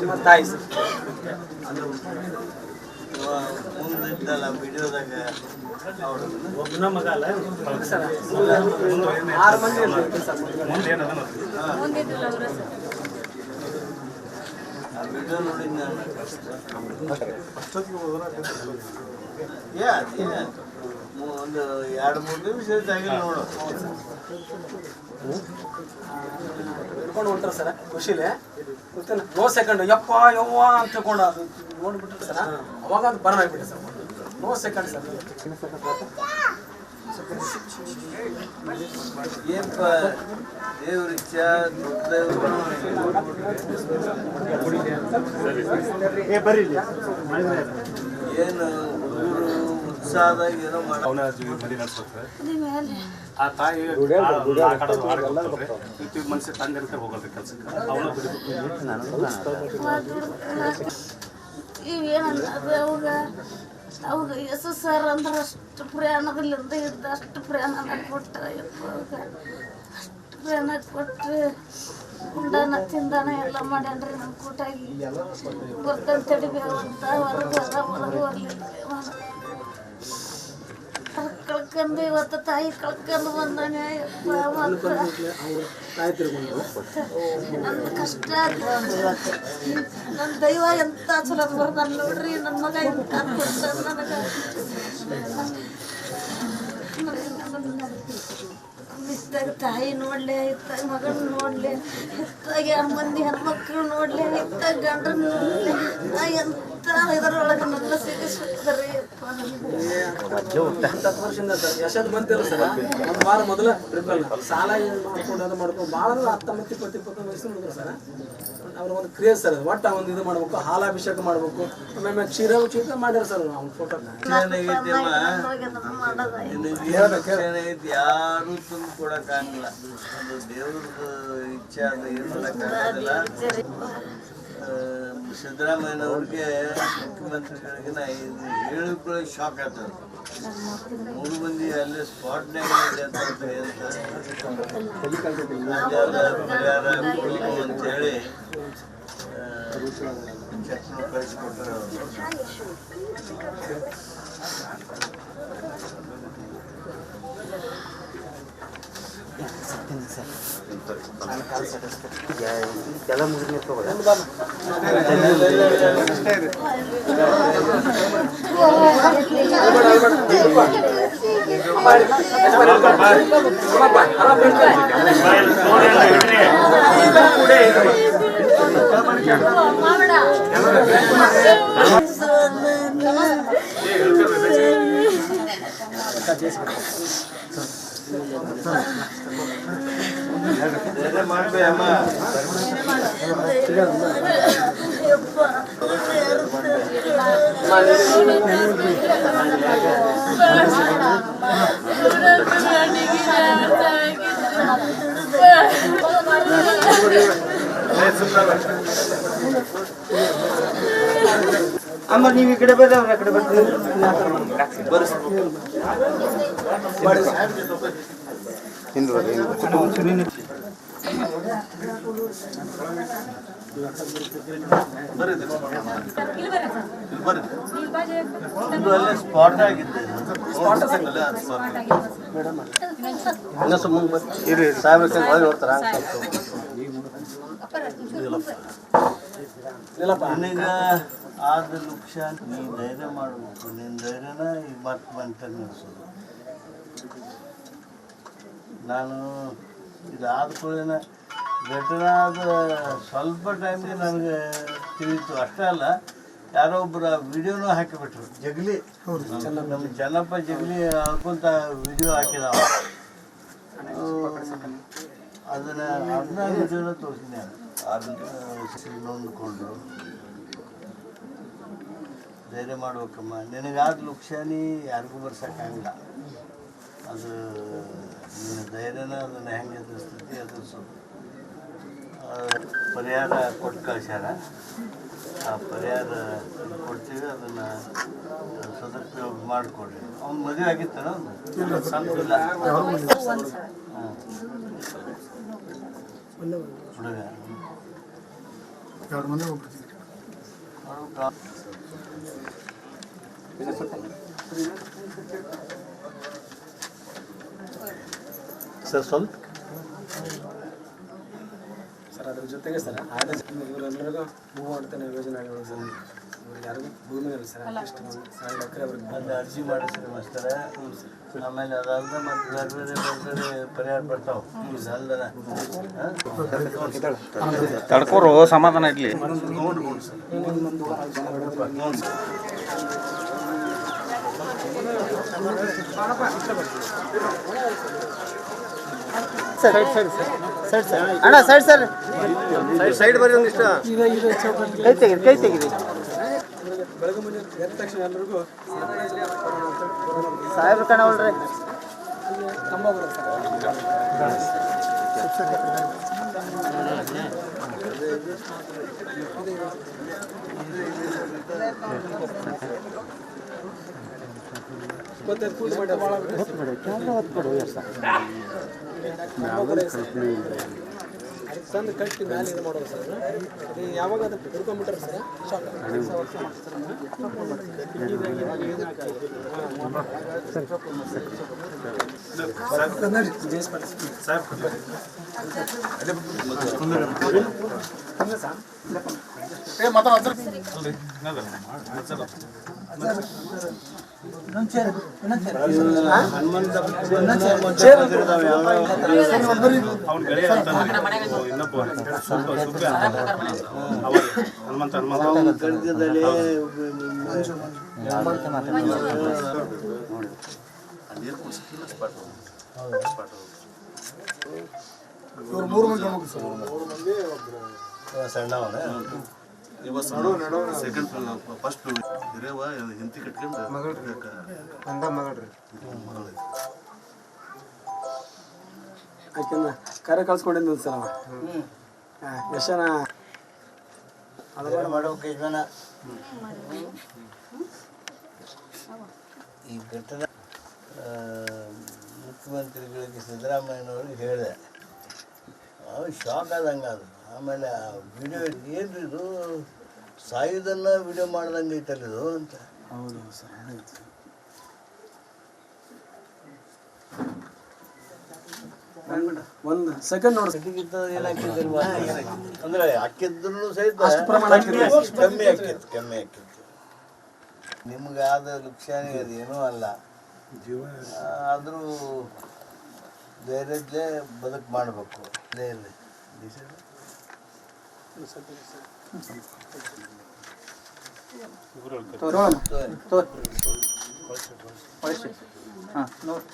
ನಿಮ್ಮ ತಾಯಿ ಸರ್. ಮುಂದಿದ್ದಲ್ಲ ವಿಡಿಯೋದಾಗ ಅವರು ಒಬ್ಬನ ಮಗ ಅಲ್ಲ ಸರ್. ಆರು ಮಂದಿ ಆ ವಿಡಿಯೋ ನೋಡಿದ್ ನಾನು ಏ ಅದೇ. ಮು- ಒಂದು ಎರಡು ಮೂರು ನಿಮಿಷ ಆಗಿಲ್ಲ ನೋಡು. ಹಿಡ್ಕೊಂಡು ಹೊಂಟ್ರ ಸರ ಖುಷಿಲೆ? ನೋ ಸೆಕೆಂಡ್ ಯಪ್ಪ ಯವ್ವ ಅಂತ ತಿಳ್ಕೊಂಡು ಅದು ನೋಡ್ಬಿಟ್ರೆ ಸರ ಅವಾಗ ಅದು ಬರ ಆಗ್ಬಿಟ್ಟೆ ಸರ್ ನೋ ಸೆಕೆಂಡ್ ಸರ್. ಏನ್ಪ ದೇವ್ರ ಇಚ್ಛಾ ಏನು ಉತ್ಸಾಹದಾಗ ಏನೋ ಮಾಡ ಅವನ ಮದಿ ಆ ತಾಯಿ ಕೆಲಸಕ್ಕೆ. ಅವನ ಇವೇನಂದ್ರೆ ಅವಾಗ ಅವಾಗ ಎಸ್ ಸರ್ ಅಂದ್ರೆ ಅಷ್ಟು ಪ್ರಯಾಣದಲ್ಲಿಂದ ಇದ್ದ ಅಷ್ಟು ಪ್ರಯಾಣ ಕೊಟ್ಟ ಅವಾಗ ಅಷ್ಟು ಪ್ರಯಾಣ ಕೊಟ್ಟು ಉಂಡಾನ ತಿಂದಾನ ಎಲ್ಲ ಮಾಡ್ಯಾನ್ರಿ ನಮ್ಮ ಕೂಟಾಗಿ. ಬರ್ತಂತೇಳಿ ಅಂತ ಹೊರಗೆ ಹೊರಗೆ ಹೊರಗೆ ಕಳ್ಕೊಂಡು ಇವತ್ತು ತಾಯಿ ಕಳ್ಕೊಂಡು ಬಂದಾನೆ. ನನ್ನ ಕಷ್ಟ ನನ್ನ ದೈವ ಎಂತ ಚಲೋ ಬರ್ತಾನ ನೋಡ್ರಿ ನನ್ನ ಮಗ ಎಂತ ಕೊಡ್ತಾನ ನನಗೆ. ಇತ್ತಾಗ ತಾಯಿ ನೋಡ್ಲೆ ಇತ್ತಾಗ ಮಗನ ನೋಡ್ಲೆ ಇತ್ತಾಗ ಮಂದಿ ಹೆಣ್ಮಕ್ಳು ನೋಡ್ಲೆ ಇತ್ತಾಗ ಗಂಡನ ನೋಡ್ಲೆ ನಾ ಎಂತ ಸರ್ ಒಂದು ಮೊದಲ ಟ್ರಿಪಲ್ ಸಾಲ ಮಾಡ್ಕೊಂಡು ಅದು ಮಾಡ್ಕೊಂಡು ಭಾಳ ಅಂದ್ರೆ ಅವ್ರ ಒಂದು ಕ್ರೇಜ್ ಸರ್ ಒಂದು ಇದು ಮಾಡ್ಬೇಕು ಹಾಲಾಭಿಷೇಕ ಮಾಡ್ಬೇಕು ಆಮೇಲೆ ಕ್ಷೀರ ಉಚಿತ ಮಾಡ್ಯಾರ ಸರ್ ಅವ್ನ ಫೋಟೋ ಏನೈತಿ ಯಾರು ಅದು ದೇವ್ರದ್ದು ಇಚ್ಛೆ ಅದು ಏನು ಸಿದ್ದರಾಮಯ್ಯನವ್ರಿಗೆ ಮುಖ್ಯಮಂತ್ರಿಗಳಿಗೆ ನಾ ಇದು ಹೇಳಿಕೊಳ್ಳೋ ಶಾಕ್ ಆಗ್ತದೆ. ಮೂರು ಮಂದಿ ಅಲ್ಲೇ ಸ್ಪಾಟ್ನಾಗ ಪರಿಹಾರ ಅಂತೇಳಿ ಚೆಕ್ ಕಳಿಸ್ಕೊಟ್ರೆ ಅವರು. చేసి ಧೈರ್ಯ ಮಾಡ್ಬೇ ಅಮ್ಮ ಅಮ್ಮ ನೀವು ಈ ಕಡೆ ಬರ್ರಿ ಅವ್ರ ಕಡೆ ಬರ್ರಿ ಇದು ಅಲ್ಲೇ ಸ್ಪಾಟ್ ಆಗಿತ್ತು ಹೋಗ್ತಾರ ಆದ ಲಕ್ಷ ನೀ ಧೈರ್ಯ ಮಾಡಬೇಕು ನಿನ್ನ ಧೈರ್ಯನ ಈಗ ಮತ್ತೆ ಬಂತ ನಡೆಸೋದು. ನಾನು ಇದಾದ ಕೂಡಲೇ ಘಟನೆ ಆದ ಸ್ವಲ್ಪ ಟೈಮ್ಗೆ ನನಗೆ ತಿಳಿಯಿತು ಅಷ್ಟೇ ಅಲ್ಲ ಯಾರೋ ಒಬ್ಬರು ವಿಡಿಯೋನೂ ಹಾಕಿಬಿಟ್ರು. ಜಗಲಿ. ನಮ್ಮ ಚೆನ್ನಪ್ಪ ಜಗಲಿ. ಹಾಕೊಂತ ವಿಡಿಯೋ ಹಾಕಿದ ಅದನ್ನ ಅದನ್ನ ವಿಡಿಯೋನ ತೋರಿಸಿದ್ದೆ ಅದನ್ನ ನೊಂದ್ಕೊಂಡ್ರು ಧೈರ್ಯ ಮಾಡ್ಬೇಕಮ್ಮ ನಿನಗಾದ ಲುಕ್ಷಾನಿ ಯಾರಿಗೂ ಬರ್ಸೋಕ್ಕಾಗಲ್ಲ. ಅದು ನಿನ್ನ ಧೈರ್ಯನ ಅದನ್ನು ಹೆಂಗೆ ಎದುರಿಸ್ತೈತಿ ಅದು ಸ್ವಲ್ಪ ಪರಿಹಾರ ಕೊಟ್ಟು ಕಳ್ಸ್ಯಾರ. ಆ ಪರಿಹಾರ ಕೊಡ್ತೀವಿ ಅದನ್ನು ಸದುಪಯೋಗ ಮಾಡಿಕೊಡ್ರಿ ಅವ್ನ ಮದುವೆ ಇಲ್ಲ. ಹುಡುಗ. ಎರಡು ಮಂದಿ ಹೋಗ್ಬಿಡ್ತೀವಿ ಸರ್ ಸ್ವಲ್ಪ ಸರ್ ಅದ್ರ ಜೊತೆಗೆ ಸರ್ ಆದ ಇವರೆಲ್ಲರಿಗೂ ಮೂವ್ ಮಾಡ್ತಾನೆ ಯೋಜನೆ ಆಗಿರೋದು ಸರ್ ಭೂಮಿ ಸರ್ ಸಾವಿರ ಎಕರೆ ಅವ್ರಿಗೆ ಅರ್ಜಿ ಮಾಡಿಸ್ರಿ ಮಾಸ್ತರ ಆಮೇಲೆ ಅದಾದ ಮತ್ತೆ ಬೇರೆ ಬೇರೆ ಬೇರೆ ಬೇರೆ ಪರಿಹಾರ ಬರ್ತಾವೆ. ಇದಲ್ದನ ತಡ್ಕೋರು ಸಮಾಧಾನ ಸರ್ ಅಣ್ಣ ಸೈಡ್ ಸರ್. ಸೈಡ್ ಸೈಡ್ ಬರ್ರಿ ಒಂದಿಷ್ಟು. ಕೈ ತೆಗೀರಿ ಕೈ ತೆಗೀರಿ. ಮುಂಜಾನೆ ಎದ್ದ ತಕ್ಷಣ ಎಲ್ರಿಗೂ ಸಾಹೇಬ್ರು ಕಾಣವಲ್ರಿ ಕಂಬ ಬರುತ್ತೆ ಸರ್. ಇಪ್ಪತ್ತೈದು ಫೂಟ್ ಕಲ್ಪನೆ ಭಾಳ ತಂದು ಕಟ್ಟಿ ಮೇಲೆ ಇದು ಮಾಡೋದು ಸರ್. ಅದು ಯಾವಾಗ ಅದು ಹಿಡ್ಕೊಂಡ್ಬಿಟ್ರೆ ಸರ್? ಶಾಕ್ ಏ ಮಾತಾಡ ಹನುಮಂತ ಹನುಮಂತ ಮೂರು ಮಂದಿ ಹೋಗಿ ಸರ್ ಸಣ್ಣವನ ಸೆಕೆಂಡ್ ಫಸ್ಟ್ ಹಿರಿಯವ ಹಿಂತಿ ಕಟ್ಕೊಂಡು ಅಂದ ಮಗಳ್ರಿ ಯಾಕೆಂದ್ರೆ ಕರೆ ಕಳ್ಸ್ಕೊಂಡಿದ್ದು ಸರ್ ಅವ ಯಶನ. ಈ ಘಟನೆ ಆ, ಮುಖ್ಯಮಂತ್ರಿಗಳಿಗೆ ಸಿದ್ದರಾಮಯ್ಯನವ್ರಿಗೆ ಹೇಳಿದೆ. ಅವ್ರು ಶಾಕ್ ಆದಂಗೆ ಅದು ಆಮೇಲೆ ಆ ವಿಡಿಯೋ ಏನು ಇದು? ವಿಡಿಯೋ ಮಾಡ್ದಂಗೆ ಐತಲ್ಲ ಇದು ಅಂತ. ಹೌದು ಸರ್ ಒಂದು ಸೆಕೆಂಡ್ ನೋಡಿ. ಅಂದ್ರೆ ಹಾಕಿದ್ರು ಸಹಿತ ಅಷ್ಟು ಪ್ರಮಾಣ ಕಮ್ಮಿ ಕಮ್ಮಿ ಹಾಕಿತ್ತು ಕಮ್ಮಿ ಹಾಕಿತ್ತು. ನಿಮ್ಗಾದ ಲುಕ್ಷಾನಿ ಅದೇನೂ ಅಲ್ಲ. ಆದರೂ ಧೈರ್ಯದಲ್ಲೇ ಬದುಕು ಮಾಡಬೇಕು ಇಲ್ಲೇ ಇರಲಿ ಹಾಂ ನೋಡಿ